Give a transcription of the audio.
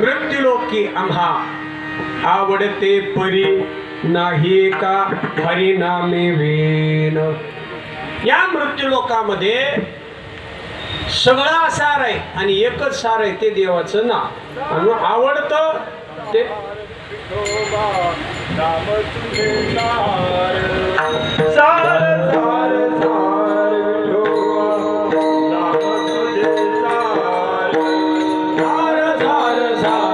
मृत्यूलोकी आम्हा. आवडते परी नाही का? परिणामे वेन या मृत्यूलोकामध्ये सगळं सार आहे आणि एकच सार आहे ते देवाचं ना आणि आवडतं ते دار